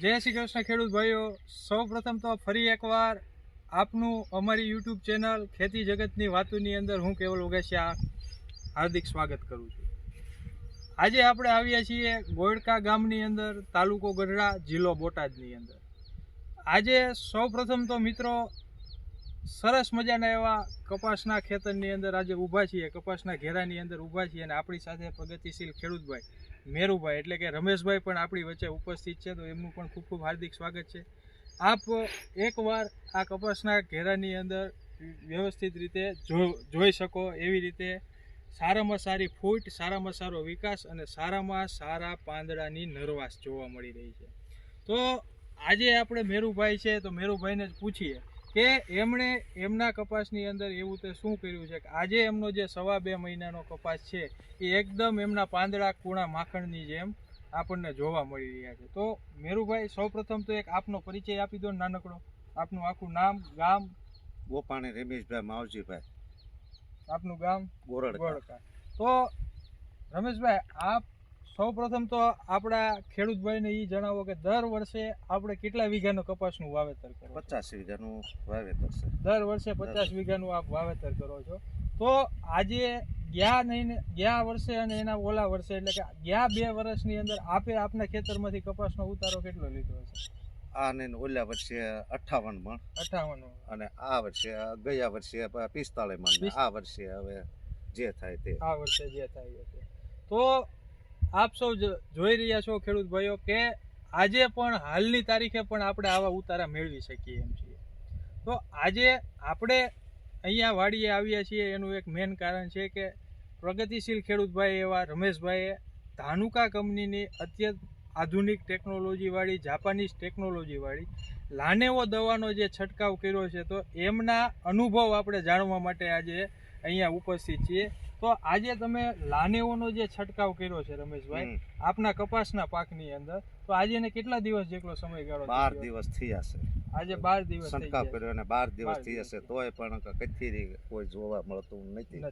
જય શ્રી કૃષ્ણ ખેડૂત ભાઈઓ. સૌ પ્રથમ તો ફરી એકવાર આપનું અમારી યુટ્યુબ ચેનલ ખેતી જગતની વાતોની અંદર હું કેવલ ઓગેશિયા હાર્દિક સ્વાગત કરું છું. આજે આપણે આવ્યા છીએ ગોયડકા ગામની અંદર, તાલુકો ગઢડા, જિલ્લો બોટાદની અંદર. આજે સૌ પ્રથમ તો મિત્રો સરસ મજાના એવા કપાસના ખેતરની અંદર આજે ઊભા છીએ, કપાસના ઘેરાની અંદર ઊભા છીએ અને આપણી સાથે પ્રગતિશીલ ખેડૂતભાઈ મેરુભાઈ એટલે કે રમેશભાઈ પણ આપણી વચ્ચે ઉપસ્થિત છે, તો એમનું પણ ખૂબ ખૂબ હાર્દિક સ્વાગત છે. આપ એકવાર આ કપાસના ઘેરાની અંદર વ્યવસ્થિત રીતે જોઈ શકો એવી રીતે સારામાં સારી ફૂટ, સારામાં સારો વિકાસ અને સારામાં સારા પાંદડાની નરવાસ જોવા મળી રહી છે. તો આજે આપણે મેરુભાઈ છે, તો મેરુભાઈને જ પૂછીએ કે એમણે એમના કપાસની અંદર એવું તે શું કર્યું છે કે આજે એમનો જે સવા બે મહિનાનો કપાસ છે એ એકદમ એમના પાંદડા કૂણા માખણની જેમ આપણને જોવા મળી રહ્યા છે. તો મેરુભાઈ સૌપ્રથમ તો એક આપનો પરિચય આપી દો નાનકડો. આપનું આખું નામ ગામ? ગોપાણી રમેશભાઈ માવજીભાઈ. આપનું ગામ? ગોરડકા. તો રમેશભાઈ આપ સૌપ્રથમ તો આપણા ખેડૂતભાઈને એ જણાવો કે દર વર્ષે આપણે કેટલા વીઘાનો કપાસનું વાવેતર કરો પચાસ વીઘાનું વાવેતર છે. દર વર્ષે પચાસ વીઘાનું આપ વાવેતર કરો છો. તો આજે ગયા નહીં ગયા વર્ષે અને એના ઓલા વર્ષે એટલે કે ગયા બે વર્ષની અંદર આપે આપના ખેતરમાંથી કપાસનો ઉતારો કેટલો લીધો હશે આ ને ઓલા વર્ષે અઠાવન મણ. અઠાવન અને આ વર્ષે ગયા વર્ષે પિસ્તાળીસ મણ આ વર્ષે હવે જે થાય તે. આ વર્ષે જે થાય તે. તો આપ સૌ જોઈ રહ્યા છો ખેડૂત ભાઈઓ કે આજે પણ હાલની તારીખે પણ આપણે આવા ઉતારા મેળવી શકીએ એમ છીએ. તો આજે આપણે અહીંયા વાડીએ આવ્યા છીએ, એનું એક મેન કારણ છે કે પ્રગતિશીલ ખેડૂતભાઈ એવા રમેશભાઈએ ધાનુકા કંપનીની અત્યંત આધુનિક ટેકનોલોજીવાળી જાપાનીઝ ટેકનોલોજીવાળી લાનેવો દવાનો જે છંટકાવ કર્યો છે, તો એમના અનુભવ આપણે જાણવા માટે આજે અહીંયા ઉપસ્થિત છીએ. તો આજે તમે લાનેવોનો જે છંટકાવ કર્યો છે રમેશભાઈ આપના કપાસના પાકની અંદર તો આજે એને કેટલા દિવસ જેટલો સમયગાળો બાર દિવસ થયા છે. આજે બાર દિવસ છટકાવ કર્યો અને બાર દિવસ થયા છે. તોય પણ કથીરી કોઈ જોવા મળતું નથી.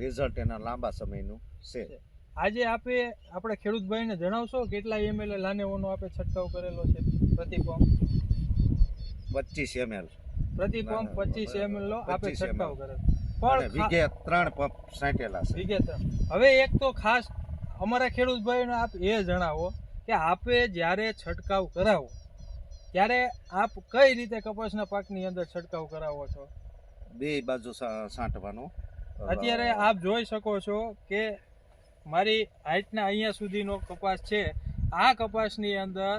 રિઝલ્ટ એના લાંબા સમયનું છે. આજે આપે આપણે ખેડૂતભાઈને જણાવશો કેટલા એમએલ લાનેઓનો આપે છંટકાવ કરેલો છે? પ્રતિ પંપ પચીસ એમએલ પ્રતિ પંપ પચીસ એમએલ નો આપે 25 છંટકાવ. કરેલો. પણ વીઘે ત્રણ પંપ સાંટેલા છે. વીઘે ત્રણ. હવે એક તો ખાસ અમારા ખેડૂત ભાઈઓને આપ એ જણાવો કે આપે જ્યારે છંટકાવ કરાવો ત્યારે આપ કઈ રીતે કપાસના પાકની અંદર છંટકાવ કરાવો છો? બે બાજુ સાંટવાનું અત્યારે આપ જોઈ શકો છો કે મારી હાઈટના અહીંયા સુધીનો કપાસ છે. આ કપાસની અંદર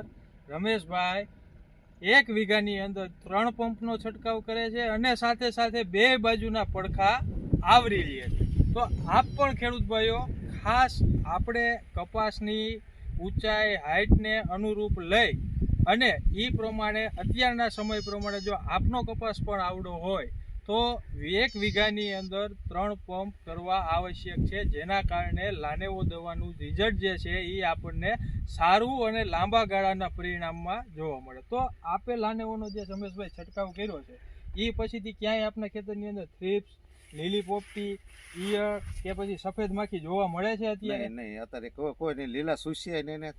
રમેશભાઈ એક વીઘાની અંદર ત્રણ પંપનો છંટકાવ કરે છે અને સાથે સાથે બે બાજુના પડખા આવરી લે છે. તો આપ પણ ખેડૂત ભાઈઓ, ખાસ આપણે કપાસની ઊંચાઈ, હાઈટને અનુરૂપ લઈ અને એ પ્રમાણે અત્યારના સમય પ્રમાણે જો આપનો કપાસ પણ આવડો હોય તો એક વીઘાની અંદર ત્રણ પંપ કરવા આવશ્યક છે, જેના કારણે લાનેવો દવાનું રિઝલ્ટ જે છે એ આપણને સારું અને લાંબા ગાળાના પરિણામમાં જોવા મળે. તો આપે લાનેવોનો જે રમેશભાઈ છંટકાવ કર્યો છે એ પછીથી ક્યાંય આપના ખેતરની અંદર થ્રીપ્સ લીલી પોપટી ઈયળ કે પછી સફેદ માખી જોવા મળે છે અત્યારે? નહીં નહીં, અત્યારે કોઈ કોઈને લીલા સુસિયા નહીં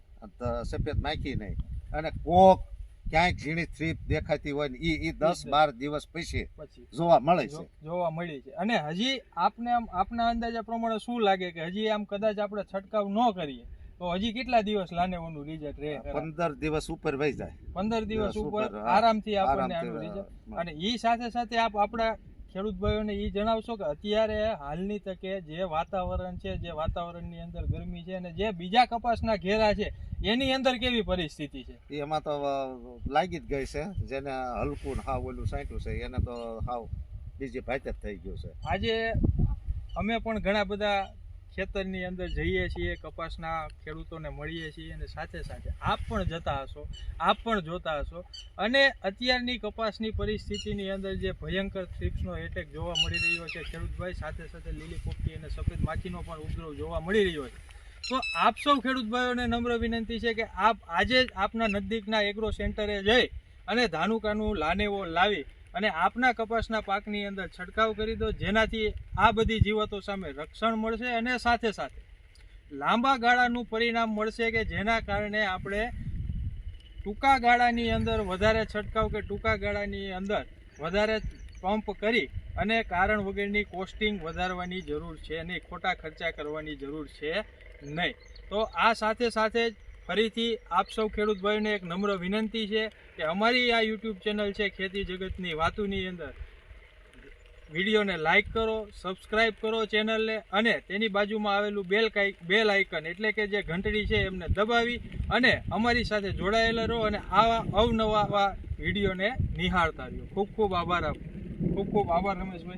સફેદ માખી નહીં. અને કોક ક્યાંક ઝીણી થ્રીપ દેખાતી હોય ને એ ઈ દસ બાર દિવસ પછી જોવા મળે છે. જોવા મળી છે. અને હજી આપને આમ આપના અંદાજા પ્રમાણે શું લાગે કે હજી આમ કદાચ આપણે છંટકાવ ન કરીએ તો હજી કેટલા દિવસ લાનેવાનું રિઝલ્ટ રહે પંદર દિવસ ઉપર વહી જાય. પંદર દિવસ ઉપર આરામથી આપણને આનું રિઝલ્ટ અને એ સાથે સાથે આપ આપણા ખેડૂત ભાઈઓને એ જણાવશો કે અત્યારે હાલની તકે જે વાતાવરણ છે જે વાતાવરણની અંદર ગરમી છે અને જે બીજા કપાસના ઘેરા છે એની અંદર કેવી પરિસ્થિતિ છે? એમાં તો લાગી જ ગઈ છે. જેને હલકું હાવ ઓલું સાંટ્યું છે એને તો હાવ બીજી ભાત થઈ ગયું છે. આજે અમે પણ ઘણા બધા ખેતરની અંદર જઈએ છીએ કપાસના ખેડૂતોને મળીએ છીએ અને સાથે સાથે આપ પણ જતા હશો આપ પણ જોતા હશો. અને અત્યારની કપાસની પરિસ્થિતિની અંદર જે ભયંકર થ્રીપ્સનો એટેક જોવા મળી રહ્યો છે ખેડૂતભાઈ સાથે સાથે લીલી પોપટી અને સફેદ માખીનો પણ ઉપદ્રવ જોવા મળી રહ્યો છે. તો આપ સૌ ખેડૂત ભાઈઓને નમ્ર વિનંતી છે કે આપ આજે જ આપના નજીકના એગ્રો સેન્ટરે જઈ અને ધાનુકાનું લાનેવો લાવી અને આપના કપાસના પાકની અંદર છંટકાવ કરી દો, જેનાથી આ બધી જીવાતો સામે રક્ષણ મળશે અને સાથે સાથે લાંબા ગાળાનું પરિણામ મળશે કે જેના કારણે આપણે ટૂંકા ગાળાની અંદર વધારે છંટકાવ કે ટૂંકા ગાળાની અંદર વધારે પંપ કરી અને કારણ વગરની કોસ્ટિંગ વધારવાની જરૂર છે નહીં, ખોટા ખર્ચા કરવાની જરૂર છે. નહીં. તો આ સાથે સાથે જ ફરીથી આપ સૌ ખેડૂત ભાઈને એક નમ્ર વિનંતી છે કે અમારી આ યુટ્યુબ ચેનલ છે ખેતી જગતની વાતુની અંદર વિડીયોને લાઈક કરો, સબસ્ક્રાઇબ કરો ચેનલને અને તેની બાજુમાં આવેલું બેલ બેલ આઇકન એટલે કે જે ઘંટડી છે એમને દબાવી અને અમારી સાથે જોડાયેલા રહો અને આવા અવનવા વિડીયોને નિહાળતા રહ્યો. ખૂબ ખૂબ આભાર આપ ખૂબ ખૂબ આભાર રમેશભાઈ.